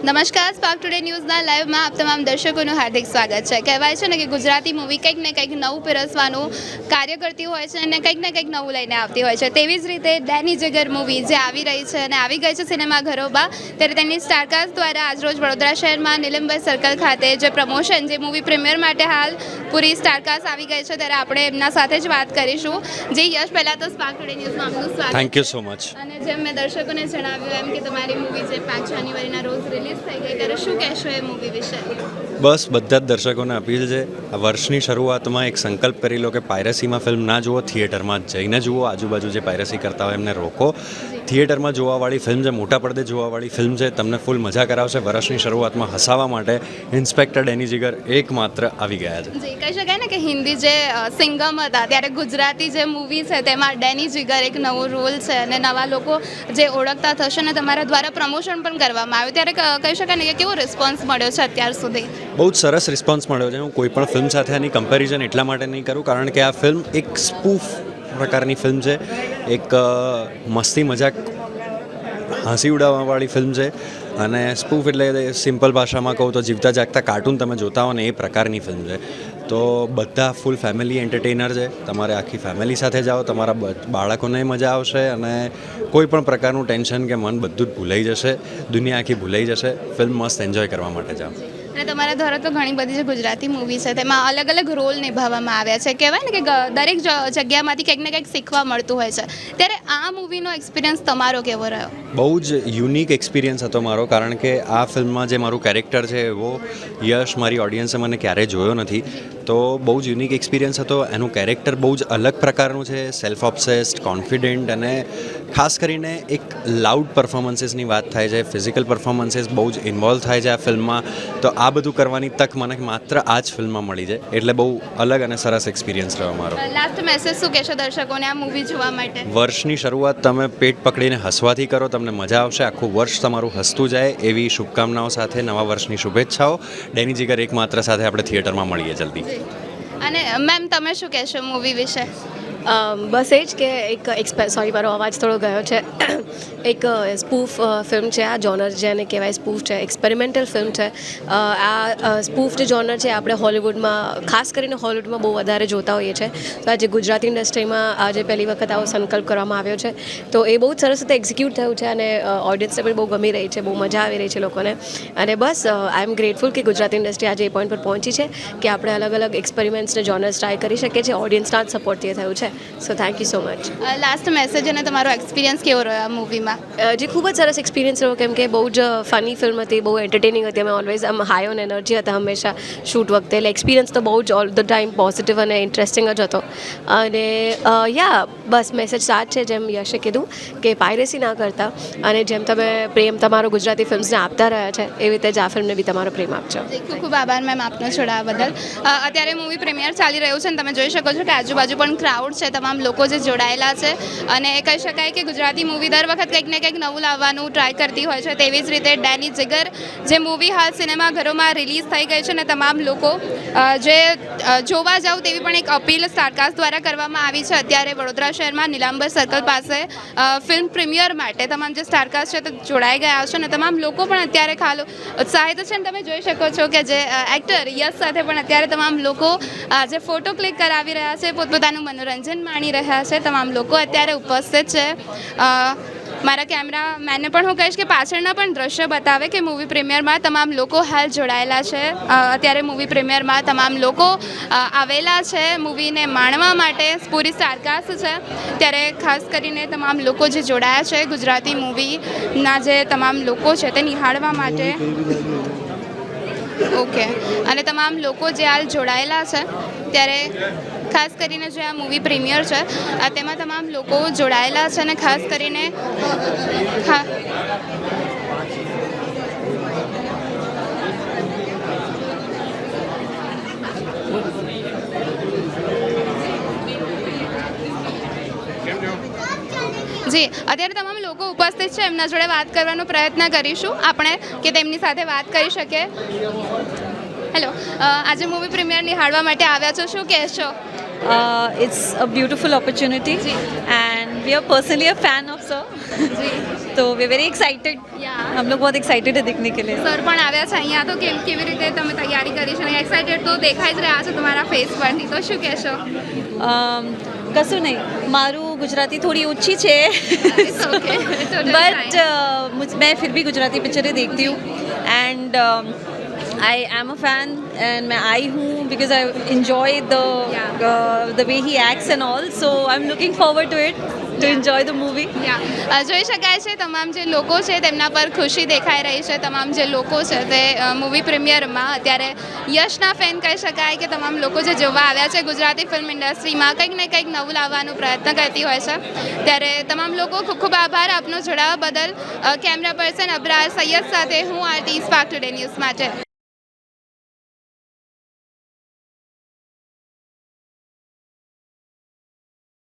નમસ્કાર spark today ન્યૂઝના લાઈવમાં આપ તમામ દર્શકોનું હાર્દિક સ્વાગત છે. કહેવાય છે ને કે ગુજરાતી મૂવી કંઈક ને કંઈક નવું પીરસવાનું કાર્ય કરતી હોય છે અને કંઈક ને કંઈક નવું લઈને આવતી હોય છે. તેવી જ રીતે ડેની જગર મૂવી જે આવી રહી છે અને આવી ગઈ છે સિનેમાઘરોમાં ત્યારે તેની સ્ટારકાસ્ટ દ્વારા આજરોજ વડોદરા શહેરમાં નીલમભાઈ સર્કલ ખાતે જે પ્રમોશન જે મૂવી પ્રીમિયર માટે હાલ પૂરી સ્ટારકાસ્ટ આવી ગઈ છે ત્યારે આપણે એમના સાથે જ વાત કરીશું. જે યશ પહેલાં તો સ્પાર્ક ટુડે ન્યૂઝમાં આપનું સ્વાગત થેન્ક યુ સો મચ અને જેમ મેં દર્શકોને જણાવ્યું એમ કે તમારી મૂવી જે પાંચ જાન્યુઆરીના રોજ રિલીઝ બસ, બધા જ દર્શકોને અપીલ છે, આ વર્ષની શરૂઆતમાં એક સંકલ્પ કરી લો કે પાયરસીમાં ફિલ્મ ના જુઓ થિયેટરમાં જઈને જુઓ, આજુબાજુ જે પાયરસી કરતા હોય એમને રોકો. થિયેટરમાં જોવાવાળી ફિલ્મ છે મોટા પડદે જોવાવાળી ફિલ્મ છે તમને ફૂલ મજા કરાવશે. વર્ષની શરૂઆતમાં હસાવવા માટે ઇન્સ્પેક્ટર ડેની જીગર એકમાત્ર આવી ગયા છે. જે કહી શકાય ને કે હિન્દી જે સિંગમ હતા ત્યારે ગુજરાતી જે મૂવી છે તેમાં ડેની જીગર એક નવો રોલ છે અને નવા લોકો જે ઓળખતા થશે ને તમારા દ્વારા પ્રમોશન પણ કરવામાં આવ્યું. ત્યારે કહી શકાય ને કે કેવો રિસ્પોન્સ મળ્યો છે અત્યાર સુધી? બહુ જ સરસ રિસ્પોન્સ મળ્યો છે. હું કોઈ પણ ફિલ્મ સાથે આની કમ્પેરિઝન એટલા માટે નહીં કરું કારણ કે આ ફિલ્મ એક સ્પૂફ પ્રકારની ફિલ્મ છે. એક મસ્તી મજાક હસી ઉડાવવાવાળી ફિલ્મ છે અને સ્પૂફ એટલે સિમ્પલ ભાષામાં કહું તો જીવતા જાગતા કાર્ટૂન તમે જોતા હો ને એ પ્રકારની ફિલ્મ છે. તો બધા ફૂલ ફેમિલી એન્ટરટેનર છે. તમારે આખી ફેમિલી સાથે જાઓ, તમારા બાળકોને મજા આવશે અને કોઈ પણ પ્રકારનું ટેન્શન કે મન બધું જ ભૂલાઈ જશે. દુનિયા આખી ભૂલાઈ જશે. ફિલ્મ મસ્ત એન્જોય કરવા માટે જાઓ. અને તમારા દ્વારા તો ઘણી બધી જે ગુજરાતી મૂવી છે, તેમાં અલગ અલગ રોલ નિભાવવામાં આવ્યા છે. કહેવાય ને કે દરેક જગ્યામાંથી કંઈક ને કંઈક શીખવા મળતું હોય છે. ત્યારે આ મૂવીનો એક્સપિરિયન્સ તમારો કેવો રહ્યો? બહુ જ યુનિક એક્સપિરિયન્સ હતો મારો, કારણ કે આ ફિલ્મમાં જે મારું કેરેક્ટર છે, એવો યશ મારી ઓડિયન્સે મને ક્યારેય જોયો નથી. તો બહુ જ યુનિક એક્સપિરિયન્સ હતો. એનું કેરેક્ટર બહુ જ અલગ પ્રકારનું છે. સેલ્ફ ઓબ્સેસ્ડ કોન્ફિડન્ટ અને ખાસ કરીને એક લાઉડ પરફોર્મન્સીસની વાત થાય છે ફિઝિકલ પરફોર્મન્સીસ બહુ જ ઇન્વોલ્વ થાય છે આ ફિલ્મમાં. તો આ બધું કરવાની તક મને માત્ર આ જ ફિલ્મમાં મળી છે એટલે બહુ અલગ અને સરસ એક્સપિરિયન્સ રહ્યો મારો. લાસ્ટ મેસેજ શું કહેશો દર્શકોને આ મૂવી જોવા માટે? વર્ષની શરૂઆત તમે પેટ પકડીને હસવાથી કરો તમને મજા આવશે આખું વર્ષ તમારું હસતું જાય એવી શુભકામનાઓ સાથે નવા વર્ષની શુભેચ્છાઓ. ડેની જીગર એકમાત્ર સાથે આપણે થિયેટરમાં મળીએ જલ્દી. અને મેમ તમે શું કહેશો મૂવી વિશે? બસ એ જ કે એક એક્સપે સોરી મારો અવાજ થોડો ગયો છે. એક સ્પૂફ ફિલ્મ છે, આ જોનર જેને કહેવાય સ્પૂફ છે એક્સપેરિમેન્ટલ ફિલ્મ છે. આ સ્પૂફ જે જોનર છે, આપણે હોલિવૂડમાં, ખાસ કરીને હોલિવૂડમાં બહુ વધારે જોતા હોઈએ છીએ તો આજે ગુજરાતી ઇન્ડસ્ટ્રીમાં આજે પહેલી વખત આવો સંકલ્પ કરવામાં આવ્યો છે. તો એ બહુ સરસ રીતે એક્ઝિક્યુટ થયું છે અને ઓડિયન્સને પણ બહુ ગમી રહી છે, બહુ મજા આવી રહી છે લોકોને. અને બસ આઈ એમ ગ્રેટફુલ કે ગુજરાતી ઇન્ડસ્ટ્રી આજે એ પોઈન્ટ પર પહોંચી છે કે આપણે અલગ અલગ એક્સપેરિમેન્ટ્સને જોનર્સ ટ્રાય કરી શકીએ છીએ ઓડિયન્સના જ સપોર્ટથી થયું છે. So thank you so much last message અને તમારો એક્સપિરિયન્સ કેવો રહ્યો આ મૂવીમાં જે ખૂબ જ સરસ એક્સપિરિયન્સ રહ્યો કેમ કે બહુ જ ફની ફિલ્મ હતી બહુ એન્ટરટેનિંગ હતી. અમે ઓલવેઝ આમ હાઈ ઓન એનર્જી હતા હંમેશા શૂટ વખતે. એટલે એક્સપિરિયન્સ તો બહુ જ ઓલ ધ ટાઈમ પોઝિટિવ અને ઇન્ટરેસ્ટિંગ જ હતો. અને યા બસ મેસેજ સાચ છે જેમ યશે કીધું કે પાયરેસી ના કરતા. અને જેમ તમે પ્રેમ તમારો ગુજરાતી ફિલ્મ્સને આપતા રહ્યા છે એવી રીતે જ આ ફિલ્મને બી તમારો પ્રેમ આપજો. ખૂબ ખૂબ આભાર મેમ આપનો છોડાવા બદલ. અત્યારે મૂવી પ્રીમિયર ચાલી રહ્યું છે અને તમે જોઈ શકો છો કે આજુબાજુ પણ ક્રાઉડ છે, તમામ લોકો જે જોડાયેલા છે. અને કહી શકાય કે ગુજરાતી મૂવી દર વખત કંઈક ને કંઈક નવું લાવવાનું ટ્રાય કરતી હોય છે. તેવી જ રીતે ડેની જીગર, જે મૂવી હાલ સિનેમાઘરોમાં રિલીઝ થઈ ગઈ છે અને તમામ લોકો જે જોવા જાવ તેવી પણ એક અપીલ સ્ટારકાસ્ટ દ્વારા કરવામાં આવી છે. અત્યારે વડોદરા શહેરમાં નીલાંબર સર્કલ પાસે ફિલ્મ પ્રીમિયર માટે તમામ જે સ્ટારકાસ્ટ છે તે જોડાઈ ગયા છે અને તમામ લોકો પણ અત્યારે ખાલો ઉત્સાહિત છે અને તમે જોઈ શકો છો કે જે એક્ટર યશ સાથે પણ અત્યારે તમામ લોકો જે ફોટો ક્લિક કરાવી રહ્યા છે પોતપોતાનું મનોરંજન માણી રહ્યા છે, તમામ લોકો અત્યારે ઉપસ્થિત છે. મારા કેમેરા મેને પણ હું કહીશ કે પાછળના પણ દ્રશ્ય બતાવે કે મૂવી પ્રીમિયરમાં તમામ લોકો હાલ જોડાયેલા છે. અત્યારે મૂવી પ્રીમિયરમાં તમામ લોકો આવેલા છે મૂવીને માણવા માટે. પૂરી સારકાસ છે. ત્યારે ખાસ કરીને તમામ લોકો જે જોડાયા છે, ગુજરાતી મૂવીના જે તમામ લોકો છે તે નિહાળવા માટે. ઓકે. અને તમામ લોકો જે હાલ જોડાયેલા છે, ત્યારે ખાસ કરીને જે આ મૂવી પ્રીમિયર છે, આ તેમાં તમામ લોકો જોડાયેલા છે અને ખાસ કરીને, હા. જી, અત્યારે તમામ લોકો ઉપસ્થિત છે, એમના જોડે વાત કરવાનો પ્રયત્ન કરીશું. આપણે કે તેમની સાથે વાત કરી શકીએ. હેલો આજે મૂવી પ્રીમિયર નિહાળવા માટે આવ્યા છો. શું કહેશો? Uh, it's a beautiful opportunity, and we are personally a fan of sir. તો વી વેરી એક્સાઇટેડ હમ લોગ બહુ એક્સાઇટેડ હે દેખને કે લિયે સર પણ આવ્યા છે અહીંયા તો કેમ કેવી રીતે તમે તૈયારી કરી છે એક્સાઇટેડ તો દેખાઈ જ રહ્યા છે તમારા ફેસ પરથી તો શું કહેશો કશું નહીં મારું ગુજરાતી થોડી ઓછી છે બટ મેં ફિર ભી ગુજરાતી પિક્ચરે દેખતી હું and गुजराती पिक्चरें देखती हूँ and I am a fan and मैं आई हूँ because I enjoy Yeah. The the way he acts and all so I am looking forward to it to enjoy the movie યા જોઈ શકાય છે તમામ જે લોકો છે તેમના પર ખુશી દેખાઈ રહી છે તમામ જે લોકો છે તે મૂવી પ્રીમિયરમાં અત્યારે યશના ફેન કહી શકાય કે તમામ લોકો જે જોવા આવ્યા છે ગુજરાતી ફિલ્મ ઇન્ડસ્ટ્રીમાં કંઈક ને કંઈક નવું લાવવાનો પ્રયત્ન કરતી હોય છે ત્યારે તમામ લોકો ખૂબ ખૂબ આભાર આપનો જોડાવા બદલ અ, કેમેરા પર્સન અબરાર સૈયદ સાથે હું આરતી સ્પાર્ક ટુડે ન્યૂઝ માટે